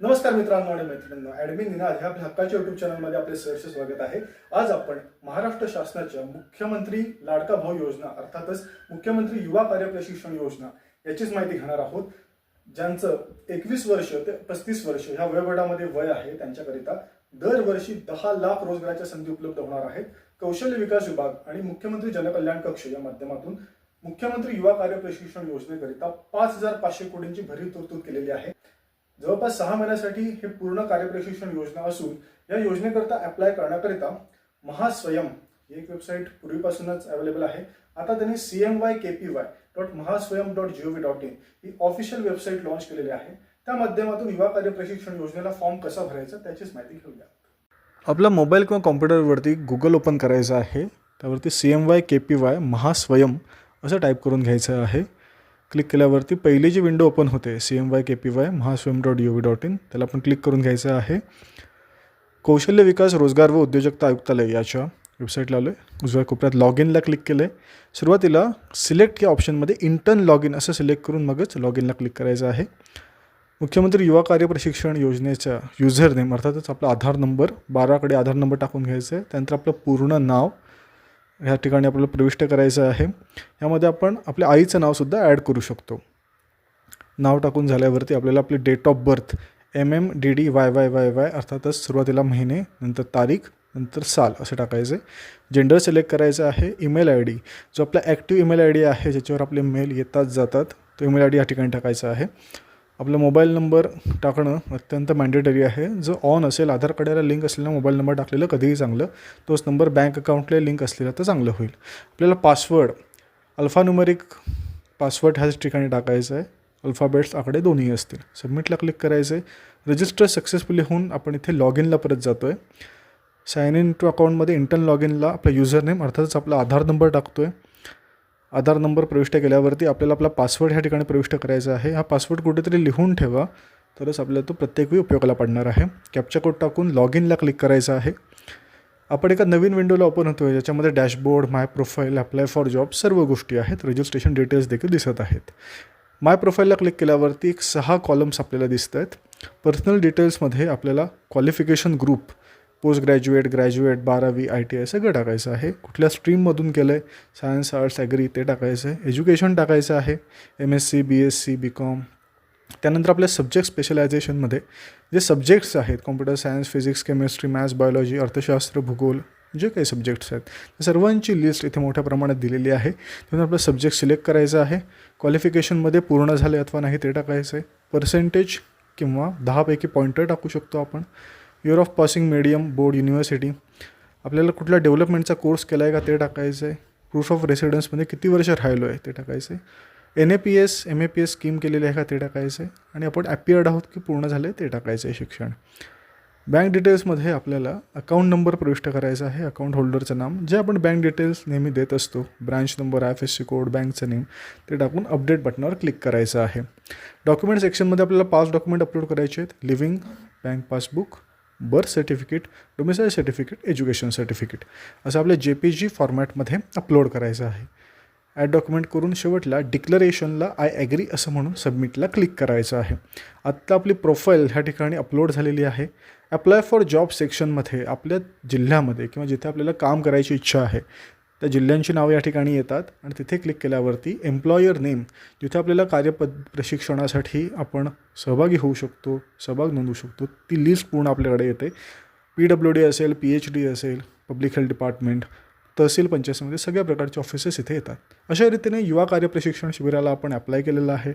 नमस्कार मित्रांनो आणि मैत्रिणींनो ऍडमिन निनाद ह्या आपल्या हक्काच्या युट्यूब चॅनलमध्ये आपले सहर्ष स्वागत आहे. आज आपण महाराष्ट्र शासनाच्या मुख्यमंत्री लाडका भाऊ योजना अर्थातच मुख्यमंत्री युवा कार्य प्रशिक्षण योजना याचीच माहिती घेणार आहोत. ज्यांचं एकवीस वर्ष ते पस्तीस वर्ष ह्या वयोगटामध्ये वय आहे त्यांच्याकरिता दरवर्षी दहा लाख रोजगाराच्या संधी उपलब्ध होणार आहेत. कौशल्य विकास विभाग आणि मुख्यमंत्री जनकल्याण कक्ष या माध्यमातून मुख्यमंत्री युवा कार्य प्रशिक्षण योजनेकरिता पाच हजार पाचशे कोटींची भरीव तरतूद केलेली आहे. जवळपास सहा महिन्यासाठी हे पूर्ण कार्यप्रशिक्षण योजना असून या योजनेकरता अप्लाय करण्याकरिता महास्वयम ही एक वेबसाईट पूर्वीपासूनच अवेलेबल आहे. आता त्यांनी C M Y K P Y dot Mahaswayam dot gov dot in he official website launch केलेली आहे. त्या माध्यमातून युवा कार्य प्रशिक्षण योजनेला फॉर्म कसा भरायचा त्याचीच माहिती घेऊया. आपला मोबाईल किंवा कॉम्प्युटरवरती गुगल ओपन करायचं आहे त्यावरती C M Y K P Y Mahaswayam असं टाईप करून घ्यायचं आहे. क्लिक केल्यावरती पहिली जी विंडो ओपन होते C M Y K P Y Mahaswayam dot U V dot in त्याला आपण क्लिक करून घ्यायचं आहे. कौशल्य विकास रोजगार व उद्योजकता आयुक्तालय याच्या वेबसाईटला आलो आहे उजव्या कोपऱ्यात लॉग इनला क्लिक केलं आहे सुरुवातीला सिलेक्ट या ऑप्शनमध्ये इंटर्न लॉग इन असं सिलेक्ट करून मगच लॉग इनला क्लिक करायचं आहे. मुख्यमंत्री युवा कार्य प्रशिक्षण योजनेच्या युझर नेम अर्थातच आपला आधार नंबर बाराकडे आधार नंबर टाकून घ्यायचं आहे त्यानंतर आपलं पूर्ण नाव ह्या ठिकाणी आपल्याला प्रविष्ट करायचं आहे. यामध्ये आपण आपल्या आईचं नावसुद्धा ॲड करू शकतो. नाव टाकून झाल्यावरती आपल्याला आपली date of birth M M D D Y Y Y Y अर्थातच सुरुवातीला महिने नंतर तारीख नंतर साल असं टाकायचं. आहे जेंडर सिलेक्ट करायचं आहे ईमेल आय डी जो आपला ॲक्टिव्ह ईमेल आय डी आहे ज्याच्यावर आपले मेल येतात जातात तो ईमेल आय डी या ठिकाणी टाकायचा आहे. आपला मोबाईल नंबर टाकणं अत्यंत मॅन्डेटरी आहे. जो ऑन असेल आधार कार्डाला लिंक असलेला मोबाईल नंबर टाकलेलं कधीही चांगलं तोच नंबर बँक अकाउंटला लिंक असलेला तर चांगलं होईल. आपल्याला पासवर्ड अल्फान्युमरिक पासवर्ड ह्याच ठिकाणी टाकायचा आहे अल्फाबेट्स आकडे दोन्ही असतील. सबमिटला क्लिक करायचं आहे रजिस्टर सक्सेसफुली होऊन आपण इथे लॉग इनला परत जातो आहे साइन इन टू अकाउंटमध्ये इंटर्न लॉग इनला आपला युजर नेम अर्थातच आपला आधार नंबर टाकतो आहे आधार नंबर प्रविष्ट केल्यावरती आपल्याला आपला पासवर्ड ह्या ठिकाणी प्रविष्ट करायचा आहे. हा पासवर्ड कुठेतरी लिहून ठेवा. तरच आपल्याला तो प्रत्येक वेळी उपयोगाला पडणार आहे. कॅप्चा कोड टाकून लॉग इनला क्लिक करायचं आहे. आपण एका नवीन विंडोला ओपन होतो आहे ज्याच्यामध्ये dashboard my profile apply for job सर्व गोष्टी आहेत. रजिस्ट्रेशन डिटेल्स देखील दिसत आहेत. माय प्रोफाईलला क्लिक केल्यावरती एक सहा कॉलम्स आपल्याला दिसत आहेत पर्सनल डिटेल्समध्ये आपल्याला qualification group post graduate graduate बारावी आय टी आय सगळं टाकायचं आहे. कुठल्या स्ट्रीममधून केलं आहे सायन्स आर्ट्स ॲग्री ते टाकायचं आहे. एज्युकेशन टाकायचं आहे. M S C B S C B com त्यानंतर आपल्या सब्जेक्ट स्पेशलायझेशनमध्ये जे सब्जेक्ट्स आहेत computer science physics chemistry maths biology अर्थशास्त्र भूगोल जे काही सब्जेक्ट्स आहेत त्या सर्वांची लिस्ट इथे मोठ्या प्रमाणात दिलेली आहे. त्यातून आपलं सब्जेक्ट सिलेक्ट करायचं आहे. क्वालिफिकेशनमध्ये पूर्ण झाले अथवा नाही ते टाकायचं आहे पर्सेंटेज किंवा दहापैकी पॉईंटर टाकू शकतो आपण. Year of passing medium board university आपल्याला कुठला डेव्हलपमेंटचा कोर्स केला आहे का ते टाकायचं आहे प्रूफ ऑफ रेसिडन्समध्ये किती वर्ष राहिलो आहे ते टाकायचं आहे N A P S M A P S scheme केलेली आहे का ते टाकायचं आहे आणि आपण ॲपियर्ड आहोत की पूर्ण झालं आहे ते टाकायचं आहे शिक्षण बँक डिटेल्समध्ये आपल्याला अकाउंट नंबर प्रविष्ट करायचा आहे अकाउंट होल्डरचं नाम जे आपण बँक डिटेल्स नेहमी देत असतो. Branch number I F S C code बँकचं name ते टाकून अपडेट बटनावर क्लिक करायचं आहे. डॉक्युमेंट सेक्शनमध्ये आपल्याला पाच डॉक्युमेंट अपलोड करायचे आहेत. Living bank passbook birth certificate domicile certificate education certificate असं आपल्या जे पी जी फॉर्मॅटमध्ये अपलोड करायचं आहे. ॲड डॉक्युमेंट करून शेवटला डिक्लरेशनला आय ॲग्री असं म्हणून सबमिटला क्लिक करायचं आहे. आत्ता आपली प्रोफाईल ह्या ठिकाणी अपलोड झालेली आहे. अप्लाय फॉर जॉब सेक्शनमध्ये आपल्या जिल्ह्यामध्ये किंवा जिथे आपल्याला काम करायची इच्छा आहे त्या जिल्ह्यांची नावं या ठिकाणी येतात आणि तिथे क्लिक केल्यावरती एम्प्लॉयर नेम जिथे आपल्याला कार्यपद प्रशिक्षणासाठी आपण सहभागी होऊ शकतो सहभाग नोंदवू शकतो ती लिस्ट पूर्ण आपल्याकडे येते. पी डब्ल्यू डी असेल पी एच डी असेल पब्लिक हेल्थ डिपार्टमेंट तहसील पंचायतमध्ये सगळ्या प्रकारचे ऑफिसेस इथे येतात. अशा रीतीने युवा कार्य प्रशिक्षण शिबिराला आपण अप्लाय केलेलं आहे.